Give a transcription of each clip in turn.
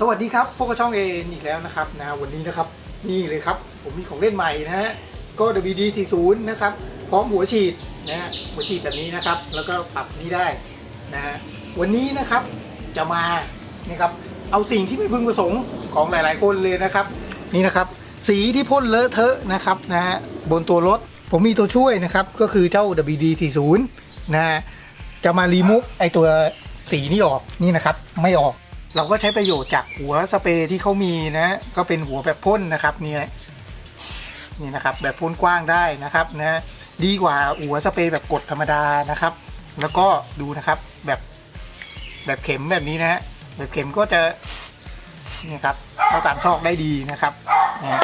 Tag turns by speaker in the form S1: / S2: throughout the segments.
S1: สวัสดีครับพวกกบช่องเออีกแล้วนะครับนะวันนี้นะครับนี่เลยครับ ผมมีของเล่นใหม่นะฮะก็ WD40 นะครับ พร้อมหัวฉีดนะฮะหัวฉีดแบบนี้นะครับ แล้วก็ปรับนี้ได้นะฮะวันนี้นะครับจะมานี่ครับเอาสิ่งที่ไม่พึงประสงค์ของหลาย ๆ คนเลยนะครับ นี่นะครับ สีที่พ่นเลอะเทอะนะครับนะฮะบนตัวรถผมมีตัวช่วยนะครับ ก็คือเจ้า WD40 นะฮะจะมารีมูฟไอตัวสีนี่ออกนี่นะครับไม่ออก เราก็ใช้ประโยชน์จากหัวสเปรย์ที่เขามีนะ ก็เป็นหัวแบบพ่นนะครับนี่นี่นะครับแบบพ่นกว้างได้นะครับนะดีกว่าหัวสเปรย์แบบกดธรรมดานะครับ แล้วก็ดูนะครับแบบแบบเข็มแบบนี้นะฮะแบบเข็มก็จะนี่ครับเข้าตามซอกได้ดีนะครับนะ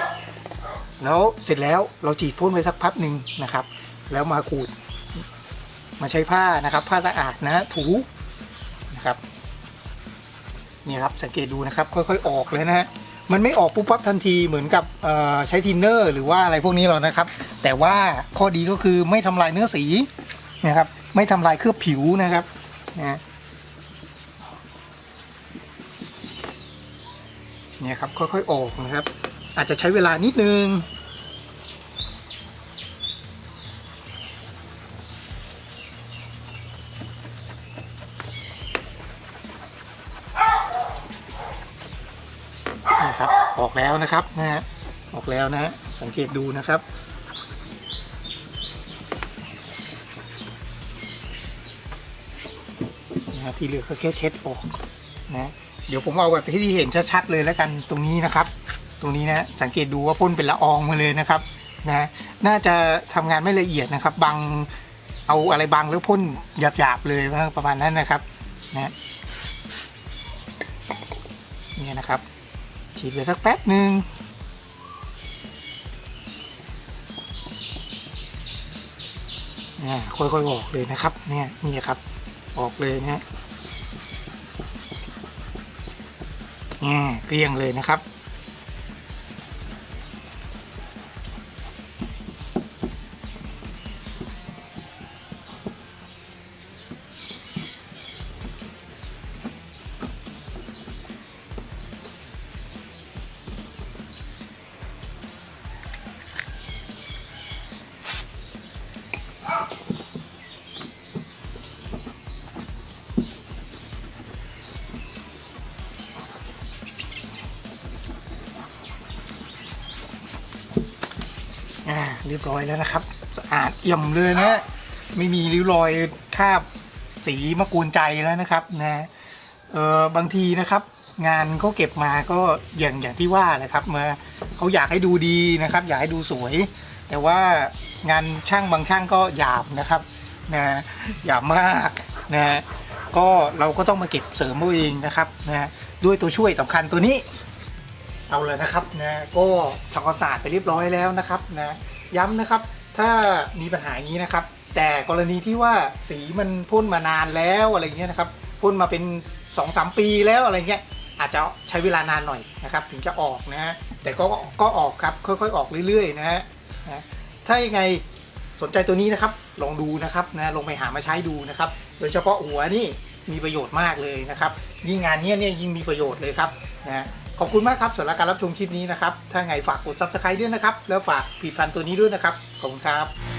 S1: แล้วเสร็จแล้วเราจีดพ่นไปสักพักหนึ่งนะครับ แล้วมาขูด มาใช้ผ้านะครับ ผ้าสะอาดนะถูนะครับ เนี่ยครับสังเกตดูนะครับค่อยๆออกเลยนะฮะมันไม่ออกปุ๊บปั๊บทันทีเหมือนกับใช้ทินเนอร์ หรือว่าอะไรพวกนี้หรอกนะครับ แต่ว่าข้อดีก็คือไม่ทำลายเนื้อสีนะครับ ไม่ทำลายเคลือบผิวนะครับนะเนี่ยครับค่อยๆออกนะครับ อาจจะใช้เวลานิดนึง ครับออกแล้วนะครับนะฮะออกแล้วนะฮะสังเกตดูนะครับนะที่เหลือก็แค่เช็ดออกนะเดี๋ยวผมเอาแบบที่เห็นชัดๆเลยแล้วกันตรงนี้นะครับ ตรงนี้นะสังเกตดูว่าพ่นเป็นละอองมาเลยนะครับนะน่าจะทำงานไม่ละเอียดนะครับบังเอาอะไรบังแล้วพ่นหยาบๆเลยประมาณนั้นนะครับนะเนี่ยนะครับ ฉีดไปสักแป๊บหนึ่งเนี่ยค่อยๆออกเลยนะครับ เนี่ยนี่ครับ ออกเลยนะเนี่ยเกลี้ยงเลยนะครับ อ่าเรียบร้อยแล้วนะครับ สะอาดเอี่ยมเลยนะ ไม่มีริ้วรอยคราบสีมากวนใจแล้วนะครับนะเออบางทีนะครับ งานเขาเก็บมาก็อย่างอย่างที่ว่าแหละครับมาเขาอยากให้ดูดีนะครับ อยากให้ดูสวย แต่ว่างานช่างบางช่างก็หยาบนะครับนะหยาบมากนะก็เราก็ต้องมาเก็บเสริมเอาเองนะครับนะด้วยตัวช่วยสำคัญตัวนี้ เอาเลยนะครับนะก็ทำความสะอาดไปเรียบร้อยแล้วนะครับนะย้ำนะครับถ้ามีปัญหาอย่างนี้นะครับ แต่กรณีที่ว่าสีมันพ่นมานานแล้วอะไรเงี้ยนะครับพ่นมาเป็น2อสปีแล้วอะไรเงี้ยอาจจะใช้เวลานานหน่อยนะครับ ถึงจะออกนะฮะแต่ก็ก็ออกครับค่อยๆ ออกเรื่อยๆนะฮะถ้ายังไงสนใจตัวนี้นะครับลองดูนะครับนะลงไปหามาใช้ดูนะครับ โดยเฉพาะหัวนี่มีประโยชน์มากเลยนะครับ ยิ่งงานเนี้ยเนี่ยยิ่งมีประโยชน์เลยครับนะ ขอบคุณมากครับสำหรับการรับชมคลิปนี้นะครับ ถ้าไงฝากกด subscribe ด้วยนะครับ แล้วฝากผลิดพันตัวนี้ด้วยนะครับ ขอบคุณครับ